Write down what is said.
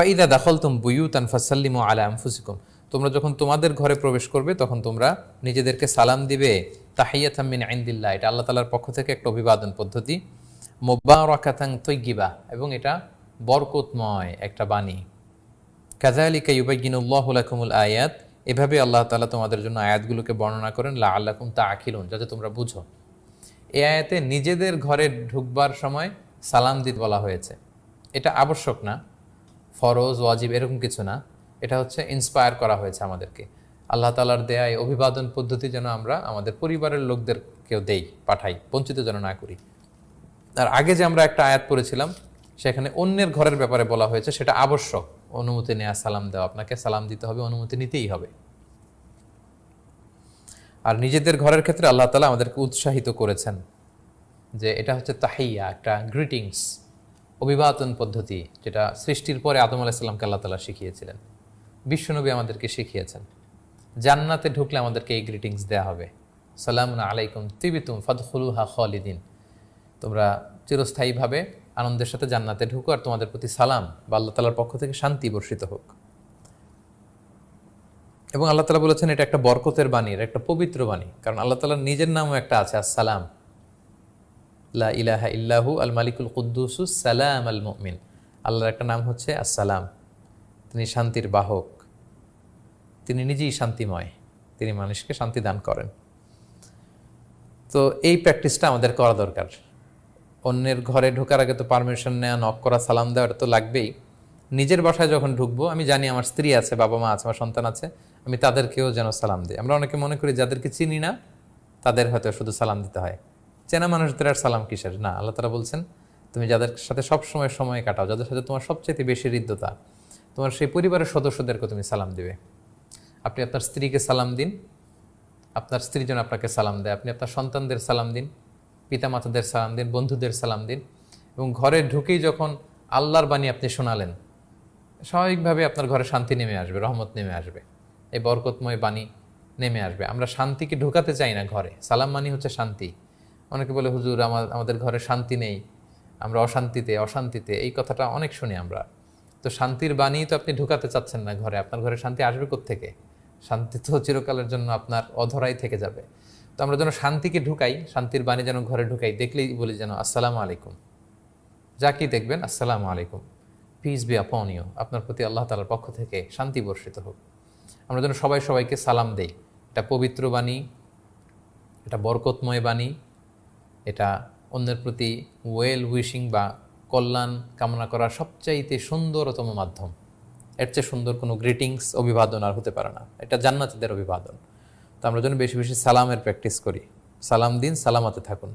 ফাইদা দাখল তুম বুয়ুতান ফাসাল্লিমু আলা আনফুসিকুম। তোমরা যখন তোমাদের ঘরে প্রবেশ করবে, তখন তোমরা নিজেদেরকে সালাম দিবে তাহিয়াত মিন আইন্দিল্লাহ এটা আল্লাহ তালার পক্ষ থেকে একটা অভিবাদন পদ্ধতি। মোবারকাতাং তৈগিবা এবং এটা বরকতময় একটা বাণী। কাজালিকা ইউবাইগিনুল্লাহ লাকুমুল আয়াত। এভাবে আল্লাহ তালা তোমাদের জন্য আয়াতগুলোকে বর্ণনা করেন লা আল্লাকুম তা আখিলুন যাতে তোমরা বুঝো। এ আয়াতে নিজেদের ঘরে ঢুকবার সময় সালাম দিতে বলা হয়েছে। এটা আবশ্যক না। ফরজ, ওয়াজিব এরকম কিছু না। এটা হচ্ছে ইন্সপায়ার করা হয়েছে আমাদেরকে। আল্লাহ তালার দেয়া এই অভিবাদন পদ্ধতি যেন আমরা আমাদের পরিবারের লোকদেরকেও দেই, পাঠাই, বঞ্চিত যেন না করি। আর আগে যে আমরা একটা আয়াত পড়েছিলাম, সেখানে অন্যের ঘরের ব্যাপারে বলা হয়েছে, সেটা আবশ্যক। অনুমতি নেওয়া সালাম দেওয়া, আপনাকে সালাম দিতে হবে, অনুমতি নিতেই হবে। আর নিজেদের ঘরের ক্ষেত্রে আল্লাহ তালা আমাদেরকে উৎসাহিত করেছেন যে এটা হচ্ছে তাহিয়া, একটা গ্রিটিংস অভিবাদন পদ্ধতি, যেটা সৃষ্টির পরে আদম আলাহিসাল্লামকে আল্লাহ তালা শিখিয়েছিলেন। বিশ্বনবী আমাদেরকে শিখিয়েছেন। জান্নাতে ঢুকলে আমাদেরকে এই গ্রিটিংস দেওয়া হবে। সালাম আলাইকুম তিবিতুম ফদখুলুহা খালিদিন। তোমরা চিরস্থায়ীভাবে আনন্দের সাথে জান্নাতে ঢুকো আর তোমাদের প্রতি সালাম বা আল্লাহ তালার পক্ষ থেকে শান্তি বর্ষিত হোক। এবং আল্লাহ তালা বলেছেন, এটা একটা বরকতের বাণী একটা পবিত্র বাণী। কারণ আল্লাহ তালার নিজের নামও একটা আছে, আসসালাম। লা ইলাহা ইল্লাহু আল মালিকুল কুদ্দুসু সালাম আল মুমিন। আল্লাহর একটা নাম হচ্ছে আসসালাম। তিনি শান্তির বাহক। তিনি নিজেই শান্তিময়। তিনি মানুষকে শান্তি দান করেন। তো এই প্র্যাকটিসটা আমাদের করা দরকার। অন্যের ঘরে ঢোকার আগে তো পারমিশন নেওয়া নক করা, সালাম দেওয়া এটা তো লাগবেই। নিজের বাসায় যখন ঢুকবো, আমি জানি আমার স্ত্রী আছে, বাবা মা আছে, আমার সন্তান আছে, আমি তাদেরকেও যেন সালাম দিই। আমরা অনেকে মনে করি যাদেরকে চিনি না, তাদের হয়তো শুধু সালাম দিতে হয়। চেনা মানুষদের আর সালাম কিসের? না, আল্লাহ তারা বলছেন, তুমি যাদের সাথে সব সময় সময় কাটাও, যাদের সাথে তোমার সবচেয়ে বেশি হৃদ্যতা, তোমার সেই পরিবারের সদস্যদেরকে তুমি সালাম দিবে। আপনি আপনার স্ত্রীকে সালাম দিন, আপনার স্ত্রী যেন আপনাকে সালাম দেয়, আপনি আপনার সন্তানদের সালাম দিন, পিতামাতাদের সালাম দিন, বন্ধুদের সালাম দিন, এবং ঘরে ঢুকেই যখন আল্লাহর বাণী আপনি শোনালেন, স্বাভাবিকভাবে আপনার ঘরে শান্তি নেমে আসবে, রহমত নেমে আসবে, এই বরকতময় বাণী নেমে আসবে। আমরা শান্তিকে ঢুকাতে চাই না ঘরে, সালাম মানি হচ্ছে শান্তি। অনেকে বলে, হুজুর, আমার, আমাদের ঘরে শান্তি নেই, আমরা অশান্তিতে অশান্তিতে। এই কথাটা অনেক শুনি আমরা। তো শান্তির বাণী তো আপনি ঢুকাতে চাচ্ছেন না ঘরে, আপনার ঘরে শান্তি আসবে থেকে শান্তি তো চিরকালের জন্য আপনার অধরাই থেকে যাবে। তো আমরা যেন শান্তিকে ঢুকাই, শান্তির বাণী যেন ঘরে ঢুকাই, দেখলেই বলি যেন, আসসালামু আলাইকুম। যা কি দেখবেন, আসসালামু আলাইকুম। পিস বি আপন ইউ আপনার প্রতি আল্লাহ তালার পক্ষ থেকে শান্তি বর্ষিত হোক। আমরা যেন সবাই সবাইকে সালাম দেই। এটা পবিত্র বাণী, এটা বরকতময় বাণী। এটা অন্যের প্রতি ওয়েল উইশিং বা কল্যাণ কামনা করার সবচাইতে সুন্দরতম মাধ্যম। এর চেয়ে সুন্দর কোনো গ্রিটিংস অভিবাদন আর হতে পারে না। এটা জান্নাতিদের অভিবাদন। তো আমরা যেন বেশি বেশি সালামের প্র্যাকটিস করি। সালাম দিন, সালামাতে থাকুন।